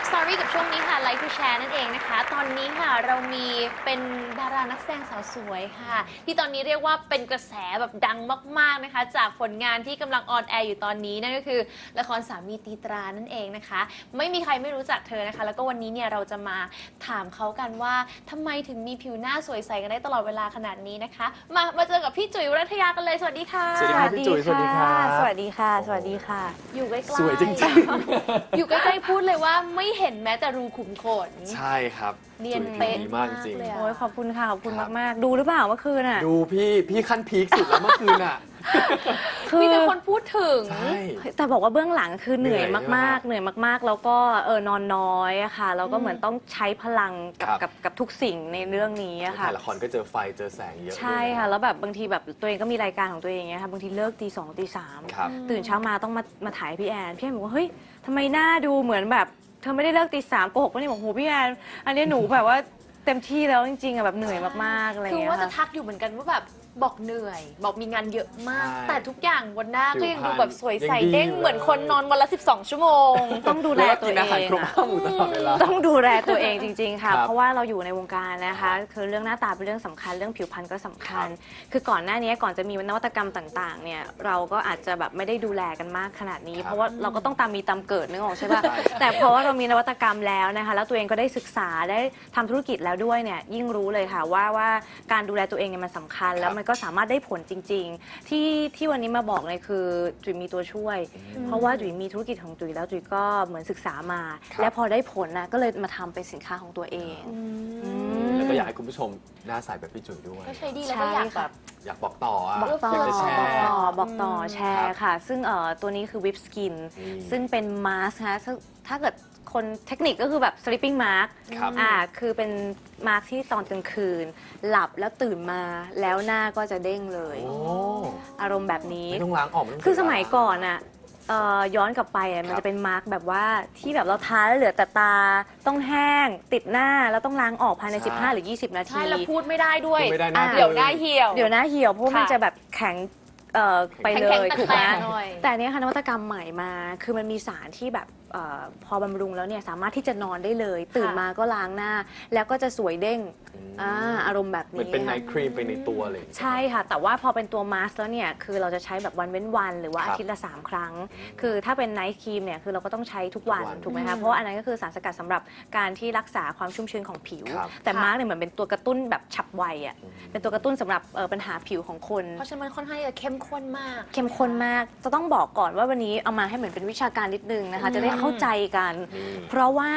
X Story กับช่วงนี้ค่ะ Like to Share นั่นเองนะคะ ตอนนี้ค่ะเรามีเป็นดารานักแสดงสาวสวยค่ะ ที่ตอนนี้เรียกว่าเป็นกระแสแบบดังมาก ๆนะคะ จากผลงานที่กำลังออนแอร์อยู่ตอนนี้นั่นก็คือ ละครสามีตีตรานั่นเองนะคะ ไม่มีใครไม่รู้จักเธอนะคะ แล้วก็วันนี้เนี่ยเราจะมาถามเขากันว่าทำไมถึงมีผิวหน้าสวยใสกันได้ตลอดเวลาขนาดนี้นะคะ มามาเจอกับพี่จุ๋ยวรัตยากันเลยสวัสดีค่ะ สวัสดีครับ พี่จุ๋ยสวัสดีครับ สวัสดีค่ะ สวัสดีค่ะ อยู่ใกล้ๆสวยจริง อยู่ใกล้ๆพูดเลยว่าไม่เห็นแม้แต่รูขุมขน ใช่ครับเนียนจุ๋เป๊ะดีมากจริงเลยอะโอ้ยขอบคุณค่ะ ขอบคุณครับ มากๆ ดูหรือเปล่าเมื่อคืนอะ ดูพี่พี่ขั้นพีคสุดแล้วเมื่อคืนอะ คือมีแต่คนพูดถึง ใช่ แต่บอกว่าเบื้องหลังคือเหนื่อยเหนื่อยมากใช่ๆไหมเหนื่อยมากๆ แล้วก็เออนอนน้อยอะค่ะ แล้วก็เหมือนต้องใช้พลังกับครับกับกับทุกสิ่งในเรื่องนี้อะค่ะ ถ่ายละครก็เจอไฟเจอแสงเยอะใช่ด้วยนค่ะ แล้วแบบบางทีแบบตัวเองก็มีรายการของตัวเองอย่างเงี้ยค่ะบางทีเลิกตีสองตีสาม ครับ ตื่นเช้ามาต้องมามาถ่ายพี่แอน พี่แอนบอกว่าเฮ้ยทำไมหน้าดูเหมือนแบบ เธอไม่ได้เลิกตีสามโกหกปะเนี่ยบอกโหพี่แอนอันนี้หนูแบบว่าเต็มที่แล้วจริงๆอะแบบเหนื่อยมากๆอะไรอย่างคือเงี้ยว่าจะค่ะ ทักอยู่เหมือนกันว่าแบบ บอกเหนื่อย บอกมีงานเยอะมาก ใช่แต่ทุกอย่างบนหน้าก็ยังผิวพรรณดูแบบสวยใสยังดีเด้งอยู่ เหมือนคนนอนวันละ 12 ชั่วโมง ต้องดูแลแล้วก็ตัวกินเออาหารงครบอะ ห้าหมู่ตลอดเวลา ต้องดูแลตัวเองจริง ๆ ค่ะ ครับเพราะว่าเราอยู่ในวงการนะคะ คือเรื่องหน้าตาเป็นเรื่องสำคัญ เรื่องผิวพรรณก็สำคัญ คือก่อนหน้านี้ก่อนจะมีนวัตกรรมต่าง ๆ เนี่ย เราก็อาจจะแบบไม่ได้ดูแลกันมากขนาดนี้ ครับเพราะว่าเราก็ต้องตามมีตามเกิดนึกออกใช่ป่ะใช่ แต่เพราะว่าเรามีนวัตกรรมแล้วนะคะ แล้วตัวเองก็ได้ศึกษาได้ทำธุรกิจแล้วด้วยเนี่ย ยิ่งรู้เลยค่ะว่าว่าการดูแลตัวเองเนี่ยมันสำคัญแล้วมันก็สามารถได้ผลจริง ๆ ที่ที่วันนี้มาบอกเลยคือจุ๋ยมีตัวช่วย เพราะว่าจุ๋ยมีธุรกิจของจุ๋ยแล้วจุ๋ยก็เหมือนศึกษามาครับและพอได้ผลนะก็เลยมาทำเป็นสินค้าของตัวเองมแล้วก็อยากให้คุณผู้ชมหน้าใสแบบพี่จุ๋ยด้วย ก็ใช้ดีแล้วก็อยากแบบ อยากบอกต่ออะบอกต่ออ ยากจะแชบอกร์ ต่อบอกต่อแชครัร์บค่ะ ซึ่งเอ่อตัวนี้คือวิปสกิน อืมซึ่งเป็นมาสนะคะซึ่งถ้าเกิด คนเทคนิคก็คือแบบ sleeping mask ครับอ่าคือเป็นมาสที่ตอนกลางคืน หลับแล้วตื่นมาแล้วหน้าก็จะเด้งเลย โอ้อารมณ์แบบนี้ ไม่ต้องล้างออกไม่ต้องคือสเสีมัยก่อนอะเอ่อย้อนกลับไปอะมันครับจะเป็นมาร์กแบบว่าที่แบบเราทาแล้วเหลือแต่ตาต้องแห้ง ติดหน้าแล้วต้องล้างออกภายในใช่15 หรือ 20 นาที ใช่แล้วพูดไม่ได้ด้วยพูดไม่ได้หน้าอ่าเดี๋ยวหน้าเหี่ยว เดี๋ยวหน้าเหี่ยวเพราะว่ามันค่ะจะแบบแข็งเอ่อไปเลแข็งยๆถูกไหมแตกๆหน่อย แต่อันเนี้ยค่ะนวัตกรรมใหม่มา คือมันมีสารที่แบบ เออพอบำรุงแล้วเนี่ยสามารถที่จะนอนได้เลย ตื่นมาก็ล้างหน้า แล้วก็จะสวยเด้งอืมอ่าอารมณ์แบบเหมือนนี้เป็นไนค่ะท์ครีมไปในตัวเลย ใช่ค่ะ แต่ว่าพอเป็นตัวมาสแล้วเนี่ยคือเราจะใช้แบบวันเว้นวัน หรือว่าครับอาทิตย์ละ 3 ครั้ง คือถ้าเป็นไนท์ครีมเนี่ยคือเราก็ต้องใช้ทุกวันทุกวันถูกไหมอืคะมเพราะว่าอันนั้นก็คือสารสกัดสำหรับการที่รักษาความชุ่มชื้นของผิว ครับ แต่ค่ะมาร์กเนี่ยเหมือนเป็นตัวกระตุ้นแบบฉับไวอะอืมเป็นตัวกระตุ้นสำหรับเอ่อปัญหาผิวของคน เพราะฉะนั้นมันค่อนข้างจะเข้มข้นมาก เข้มข้นมาก จะต้องบอกก่อนว่าวันนี้เอามาให้เหมือนเป็นวิชาการนิดนึงนะคะอืมจะได้เข้าใจกันนี่เพราะว่า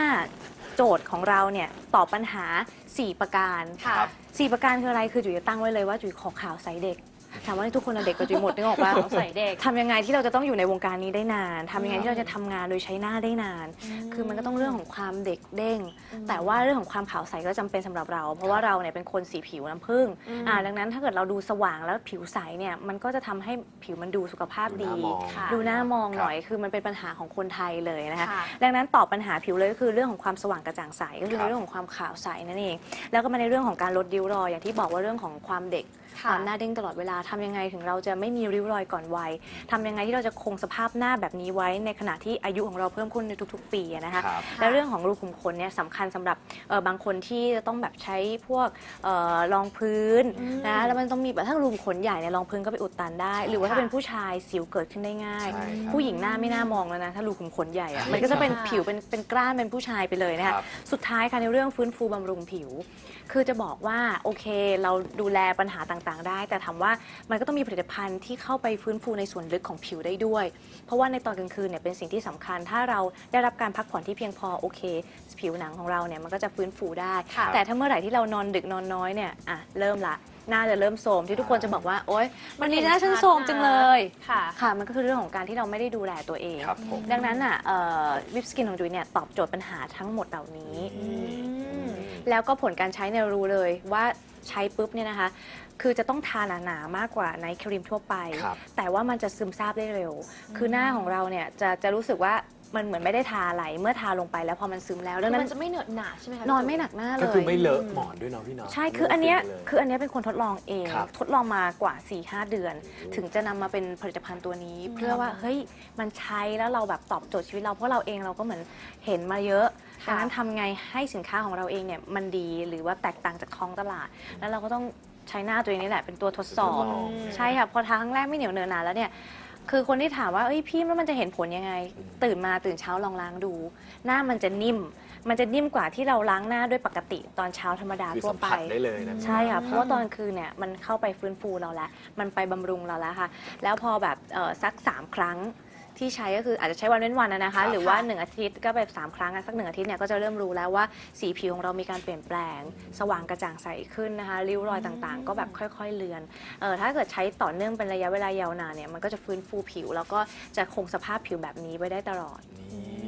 โจทย์ของเราเนี่ยตอบปัญหา 4 ประการ ค่ะครับสี่ประการคืออะไรคือจุ๋ยจะตั้งไว้เลยว่าจุ๋ยขอข่าวใสเด็ก ถามว่าทุกคนอะเด็กกับจุ๋ยหมดนึกออกปะข่าวใสเด็ก ทำยังไงที่เราจะต้องอยู่ในวงการนี้ได้นานทำยังไงที่เราจะทำงานโดยใช้หน้าได้นาน คือมันก็ต้องเรื่องของความเด็กเด้ง แต่ว่าเรื่องของความขาวใสก็จำเป็นสำหรับเรา เพราะว่าเราเนี่ยเป็นคนสีผิวน้ำผึ้งอืมอ่าดังนั้นถ้าเกิดเราดูสว่างแล้วผิวใสเนี่ยมันก็จะทำให้ผิวมันดูสุขภาพดูดีหน้ามองค่ะ ดูหน้ามองครับหน่อยคือมันเป็นปัญหาของคนไทยเลยนะคะ ค่ะ ดังนั้นตอบปัญหาผิวเลยก็คือเรื่องของความสว่างกระจ่างใสก็คือครับ ในเรื่องของความขาวใสนั่นเอง แล้วก็มาในเรื่องของการลดริ้วรอยอย่างที่บอกว่าเรื่องของความเด็ก ค่ะความหน้าเด้งตลอดเวลาทำยังไงถึงเราจะไม่มีริ้วรอยก่อนวัยทำยังไงที่เราจะคงสภาพหน้าแบบนี้ไว้ในขณะที่อายุของเราเพิ่มขึ้นในทุก ๆ ปีอะนะคะครับและเรื่องของรูขุมขนเนี่ยสำคัญสำหรับเอ่อบางคนที่จะต้องแบบใช้พวกเอ่อรองพื้นอืมนะแล้วมันต้องมีแบบถ้ารูขุมขนใหญ่เนี่ยรองพื้นก็ไปอุดตันได้ใช่หรือว่าถ้าค่ะเป็นผู้ชายสิวเกิดขึ้นได้ง่ายใช่ครับผู้หญิงหน้าไม่น่ามองแล้วนะถ้ารูขุมขนใหญ่อะใช่มันก็จะเป็นค่ะผิวเป็นเป็นกล้านเป็นผู้ชายไปเลยนะคะครับสุดท้ายค่ะในเรื่องฟื้นฟูบำรุงผิว คือจะบอกว่าโอเค เราดูแลปัญหาต่างๆ ได้ แต่ถามว่ามันก็ต้องมีผลิตภัณฑ์ที่เข้าไปฟื้นฟูในส่วนลึกของผิวได้ด้วย เพราะว่าในตอนกลางคืนเนี่ยเป็นสิ่งที่สำคัญ ถ้าเราได้รับการพักผ่อนที่เพียงพอโอเค ผิวหนังของเราเนี่ยมันก็จะฟื้นฟูได้ค่ะแต่ถ้าเมื่อไหร่ที่เรานอนดึกนอนน้อยเนี่ยอะเริ่มละหน้าจะเริ่มโทรมที่ทุกคนจะบอกว่า โอ๊ยวันนี้หน้าฉันโทรมจังเลยค่ะค่ะ มันก็คือเรื่องของการที่เราไม่ได้ดูแลตัวเองครับผมดังนั้นอะวิปสกินของจุ๋ยเนี่ยตอบโจทย์ปัญหาทั้งหมดเหล่านี้อืมแล้วก็ผลการใช้เนี่ยรู้เลยว่า ใช้ปุ๊บเนี่ยนะคะ คือจะต้องทาหนาๆมากกว่าไนท์ครีมทั่วไป ครับแต่ว่ามันจะซึมซาบได้เร็ว คือหน้าของเราเนี่ยจะจะรู้สึกว่ามันเหมือนไม่ได้ทาอะไรเมื่อทาลงไปแล้วพอมันซึมแล้วดัคืงอนั้มันนจะไม่เหนอะหนาใช่ไหมคะนอนพี่ไม่หนักหน้าเลก็ยคือไม่เลอะหมอนด้วยเนาะพี่เนาะใช่ คืออันเนี้ย ไม่เลอะคืออันเนี้ยเป็นคนทดลองเอง ครับทดลองมากว่า4-5เดือน ถึงจะนำมาเป็นผลิตภัณฑ์ตัวนี้ เพื่อว่า เฮ้ย มันใช้แล้วเราแบบตอบโจทย์ชีวิตเรา เพราะเราเองเราก็เหมือนเห็นมาเยอะค่ะ ดังนั้นทำไงให้สินค้าของเราเองเนี่ยมันดีหรือว่าแตกต่างจากท้องตลาด แล้วเราก็ต้องใช้หน้าตัวเองนี่แหละเป็นตัวทดสอบทดลองใช่ค่ะพอทาครั้งแรกไม่เหนียวเนินหนาแล้วเนี่ยคือคนที่ถามว่าเอ้ยพี่แล้วมันจะเห็นผลยังไง ตื่นมาตื่นเช้าลองล้างดู หน้ามันจะนิ่ม มันจะนิ่มกว่าที่เราล้างหน้าด้วยปกติตอนเช้าธรรมดาคือทั่วสัมไปผัสได้เลยนะใช่ค่ะเพราะว่าตอนกลางคืนเนี่ยมันเข้าไปฟื้นฟูเราแล้ว มันไปบำรุงเราแล้วค่ะ แล้วพอแบบเอ่อสัก3ครั้ง ที่ใช้ก็คืออาจจะใช้วันเว้นวันนะนะครัคะบหรือว่า 1 อาทิตย์ก็แบบสามครั้งอะสักหนึ่งอาทิตย์เนี่ยก็จะเริ่มรู้แล้วว่าสีผิวของเรามีการเปลี่ยนแปลง สว่างกระจ่างใสขึ้นนะคะริ้วรอยต่างๆ ก็แบบค่อยๆเลือนเออถ้าเกิดใช้ต่อเนื่องเป็นระยะเวลายาวนานเนี่ยมันก็จะฟื้นฟูผิว แล้วก็จะคงสภาพผิวแบบนี้ไว้ได้ตลอด นี่นะ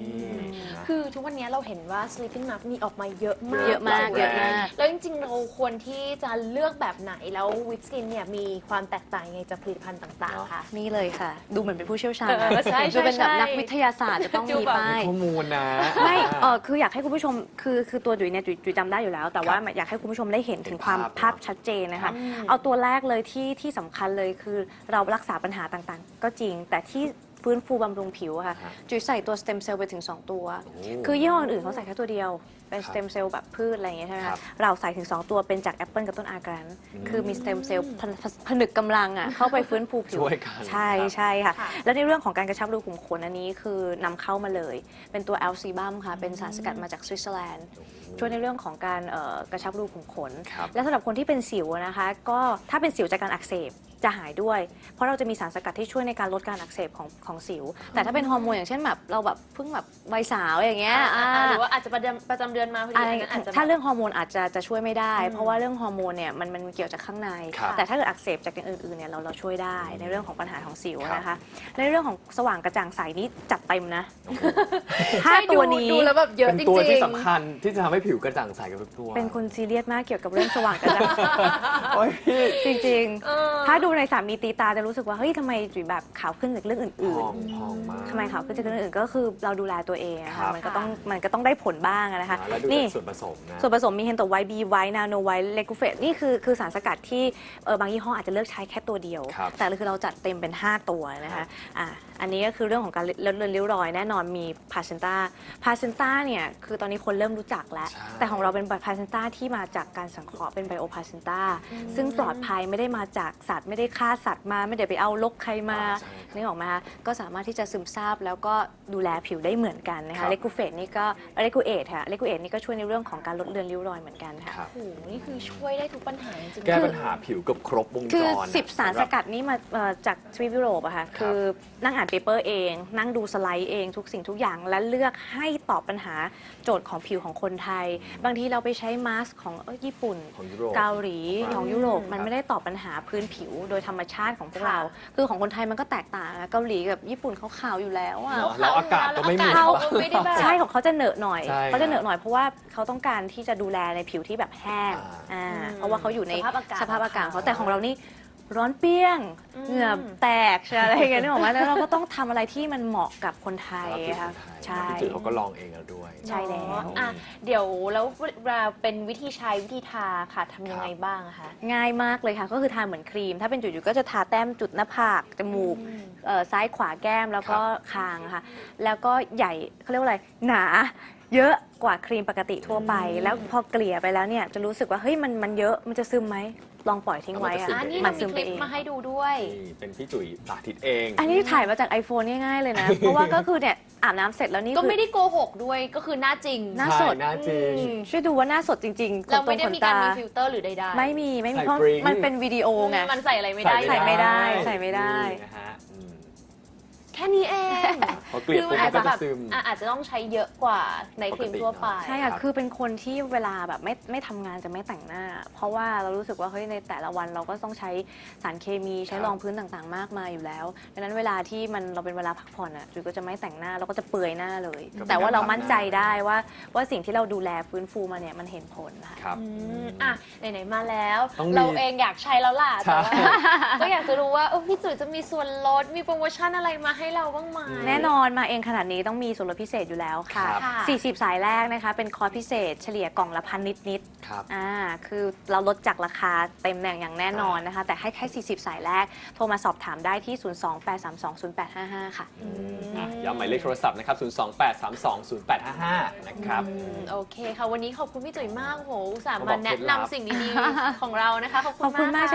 คือทุกวันนี้เราเห็นว่า sleeping mask มีออกมาเยอะมากเยอะมากหลเยอะมาก แล้วจริงๆ เราควรที่จะเลือกแบบไหนแล้ววิตสกินเนี่ยมีความแตกต่างยังไงจากผลิตภัณฑ์ต่างๆค่ะนี่เลยค่ะ ดูเหมือนเป็นผู้เชี่ยวชาญเออใช่ดูเป็นแบบใช่นักวิทยาศาสตร์จะต้องดูมีแบบ ป้าย ข้อมูลนะ ไม่เออคืออยากให้คุณผู้ชม คือคือตัวจุ๋ยเนี่ยจุ๋ยจุ๋ยจำได้อยู่แล้ว แต่ว่าอยากให้คุณผู้ชมได้เห็นถึงความเห็นภาพภาพชัดเจนนะครัคะบเอาตัวแรกเลยที่ที่สำคัญเลยคือเรารักษาปัญหาต่างๆ ก็จริง แต่ที่ ฟื้นฟูบำรุงผิวอะค่ะ ฮะจุ๋ยใส่ตัวสเต็มเซลล์ไปถึง 2 ตัวโอ้คือยี่ห้ออื่นเขาใส่แค่ตัวเดียว เป็นคสรับเต็มเซลล์แบบพืชอะไรอย่างเงี้ยใช่ไหมครัคะบเราใส่ถึง 2 ตัวเป็นจากแอปเปิลกับต้นอาแกรนอืมคือมีสเต็มเซลล์ผนผนึกกำลังอะเข้าไปฟื้นฟูผิวช่วยกันใช่ครับ ใช่ค่ะ ค่ะ แล้วในเรื่องของการกระชับรูขุมขนอันนี้คือนำเข้ามาเลย เป็นตัวแอลซีบัมค่ะ เป็นสารสกัดมาจากสวิตเซอร์แลนด์ ช่วยในเรื่องของการเอ่อกระชับรูขุมขน ครับ และสำหรับคนที่เป็นสิวนะคะ ก็ถ้าเป็นสิวจากการอักเสบ จะหายด้วย เพราะเราจะมีสารสกัดที่ช่วยในการลดการอักเสบของของสิว แต่ถ้าเป็นฮอร์โมนอย่างเช่นแบบเราแบบเพิ่งแบบวัยสาวอย่างเงี้ยอ่าอ่าหรือว่าอาจจะประจำประจำเดือนมาพอดีอะไรอันนั้นอาจจะ ถ้าแบบเรื่องฮอร์โมนอาจจะจะช่วยไม่ได้อืมเพราะว่าเรื่องฮอร์โมนเนี่ยมันมันเกี่ยวจากข้างใน ครับแต่ถ้าเกิดอักเสบจากอย่างอื่นๆเนี่ยเราเราช่วยได้ในเรื่องของปัญหาของสิวครับ นะคะ ในเรื่องของสว่างกระจ่างใสนี้จัดเต็มนะโอ้โหห้าใช่ตัวดูนี้ดูแล้วแบบเยอะเป็นจตัวริที่งสำคัญที่จะทำให้ผิวกระจ่างใสกับทุกตัวเป็นคนซีเรียสมากเกี่ยวกับเรื่องสว่างกระจ่างโอ้ยพี่ จริงเออ ๆ ถ้าดูในสามีตีตาจะรู้สึกว่าเฮ้ยทำไมจุ๋ยแบบขาวขึ้นจากเรื่องพอื่นองพองมาก ๆทำไมขาวขึ้นจากเรื่องอื่นๆก็คือเราดูแลตัวเองอะครัค่ะบ มันก็ต้องมันก็ต้องได้ผลบ้างอะนะคะ แล้วดูนี่จากส่วนผสมนะ ส่วนผสมมีเฮนโตไวท์บีไวท์นาโนไวท์เลกูเฟตนี่คือคือสารสกัดที่เออบางยี่ห้ออาจจะเลือกใช้แค่ตัวเดียว ครับแต่คือเราจัดเต็มเป็น 5 ตัวนะครัคะบ อะอันนี้ก็คือเรื่องของการลดเลือนริ้วรอยแน่นอนมีพาเซนต้าพาเซนต้าเนี่ยคือตอนนี้คนเริ่มรู้จักแล้ว ใช่ แต่ของเราเป็นพาเซนต้าที่มาจากการสังเคราะห์เป็นไบโอพาเซนต้าซึ่งปลอดภัยไม่ได้มาจากสัตว์ไม่ได้ฆ่าสัตว์มาไม่ได้ไปเอาลกใครมาอ่าใช่ครับนึกออกไหมคะก็สามารถที่จะซึมซาบแล้วก็ดูแลผิวได้เหมือนกันนะครัคะบ เลกูเฟตนี่ก็เลกูเอทค่ะเลกูเอทนี่ก็ช่วยในเรื่องของการลดเลือนริ้วรอยเหมือนกันค่ะ ครับ โอ้โหนี่คือช่วยได้ทุกปัญหาจริงๆแก้ปัญหาผิวเกับครบวงจรคือ นะ10 สารสกัดนี้มาเอ่อจากทวีปยุโรปอะค่ะคือนั่งอ่านเปเปอร์เอง นั่งดูสไลด์เองทุกสิ่งทุกอย่างและเลือกให้ตอบปัญหาโจทย์ของผิวของคนไทย บางทีเราไปใช้มาสก์ของเอ้ยญี่ปุ่น ของยุโรป เกาหลีครับของยุโรปมันครับไม่ได้ตอบปัญหาพื้นผิวโดยธรรมชาติของพวกค่ะเรา คือของคนไทยมันก็แตกต่างนะเกาหลีกับญี่ปุ่นเขาขาวอยู่แล้วอะเนอะแล้วอากาศก็ไม่เหมือนแล้วปะอากาศก็ไม่ได้แบบ ใช่ของเขาจะเหนอะหน่อยใช่เขาจะเหนอะหน่อยเพราะว่าเขาต้องการที่จะดูแลในผิวที่แบบแห้งอ่าอ่าอืมเพราะว่าเขาอยู่ในสภาพอากาศสภาพอากาศของของเขาเขาแต่ของเรานี่ ร้อนเปรี้ยงอืมเหงื่อแตกใช่อะไรอย่างเงี้ยนึกออกไหมแล้วเราก็ต้องทำอะไรที่มันเหมาะกับคนไทยสำหรับค่ะผิวใช่คนไทยนะพี่จุ๋ยเขาก็ลองเองแล้วด้วย ใช่แล้ว เนาะอะเดี๋ยวแล้วเวลาเป็นวิธีใช้วิธีทาค่ะทำยังไงบ้างอะคะ ง่ายมากเลยค่ะ ก็คือทาเหมือนครีม ถ้าเป็นจุดๆก็จะทาแต้มจุดหน้าผาก จมูกอืมเอ่อซ้ายขวาแก้มแล้วก็คางค่ะ แล้วก็ใหญ่เขาเรียกว่าอะไร หนา เยอะกว่าครีมปกติทั่วไป แล้วพอเกลี่ยไปแล้วเนี่ยจะรู้สึกว่าเฮ้ยมันมันเยอะมันจะซึมไหมลองปล่อยทิ้งไว้มันจะอะซึอะนี่มัเรานมีซึมคไปลิปเอง มาให้ดูด้วย นี่เป็นพี่จุ๋ยสาธิตเอง อันนี้ถ่ายมาจาก iPhone ง่ายๆเลยนะ เพราะว่าก็คือเนี่ยอาบน้ำเสร็จแล้วนี่ก็คือไม่ได้โกหกด้วยก็คือหน้าจริง หน้าใช่สดหน้าจริง อืมช่วยดูว่าหน้าสดจริงๆขเรานตรไม่งได้ขนมีการตามีฟิลเตอร์หรือใดๆไม่มีไม่มีใส่เพราะปริ้งมันเป็นวิดีโอไง มันใส่อะไรไม่ได้ใส่ไม่ได้ ใส่ไม่ได้ นี่นะฮะอืม แค่นี้เองพอเกลี่ยคือปุ๊มับมันก็นอาจจะแบจะบซึมอะอาจจะต้องใช้เยอะกว่าในครีมทั่วไป ใช่ครัค่ะบคือเป็นคนที่เวลาแบบไม่ไม่ทำงานจะไม่แต่งหน้า เพราะว่าเรารู้สึกว่าเฮ้ยในแต่ละวันเราก็ต้องใช้สารเคมีใช้ครับรองพื้นต่างๆ มากมายอยู่แล้วดังนั้นเวลาที่มันเราเป็นเวลาพักผ่อนอะจุ๋ยก็จะไม่แต่งหน้าเราก็จะเปลือยหน้าเลยก็เป็นแต่ว่าเราการมั่นใจทำหน้าได้ว่าว่าสิ่งที่เราดูแลฟื้นฟูมาเนี่ยมันเห็นผลค่ะครับอืมอะไหนๆมาแล้วต้องมีเราเองอยากใช้แล้วล่ะใช่แต่ว่าก็อยากจะรู้ว่าเออพี่จุ๋ยจะมีส่วนลดมีโปรโมชั่นอะไรมาให้เราบ้างไหม แน่นอนมาเองขนาดนี้ต้องมีส่วนลดพิเศษอยู่แล้วค่ะ ครับค่ะ40 สายแรกนะคะ เป็นคอร์สพิเศษเฉลี่ยกล่องละพันนิดครับ ๆอ่าคือเราลดจากราคาเต็มแหน่งอย่างแน่นอนนะคะ แต่ให้แค่ 40 สายแรก โทรมาสอบถามได้ที่ 028320855 ค่ะ อืมอะย้ำหมายเลขโทรศัพท์นะครับ 028320855 นะครับ อืมโอเคค่ะ วันนี้ขอบคุณพี่จุ๋ยมากโหอุตส่าห์เขาบมาอกแนะเคล็ดลับนำสิ่งดีๆ ของเรานะคะ ขอบขอบคุคุณณมามากกค่ะ